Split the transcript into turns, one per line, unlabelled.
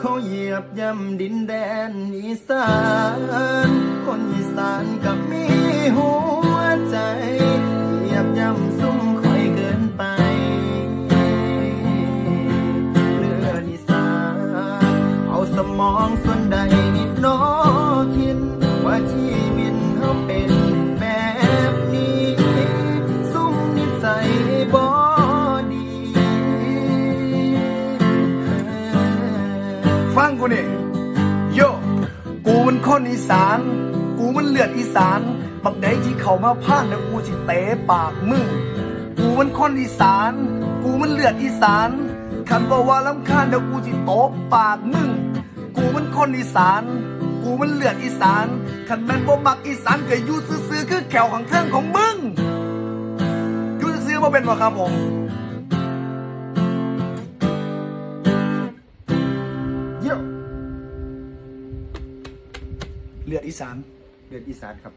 เขาเหยียบย่ำดินแดนอีสาน คนอีสานก็มีหัวใจ เหยียบย่ำซุ่มคอยเกินไปเลือดอีสาน เอาสมองส่วนใดนิดน้อคิดว่าชีวิตเขาเป็นแบบนี้ ซุ่มนิสัยบ่ดี
งกูนี่โยกูมันคนอีสาน กูมันเลือดอีสานบักใดที่เขามาพานแล้วกูสิเตะปากมึงกูมันคนอีสาน กูมันเลือดอีสานคันบอกว่าลำคาญเดี๋ยวกูสิโตบปากมึง กูมันคนอีสาน กูมันเลือดอีสาน คันแม่นบ่มักอีสานก็อยู่ซื่อๆคือแขวของเทิงของมึงอยู่ซื่อๆบ่เป็นบ่ครับผม เลือดอีสาน
เลือดอีสานครับ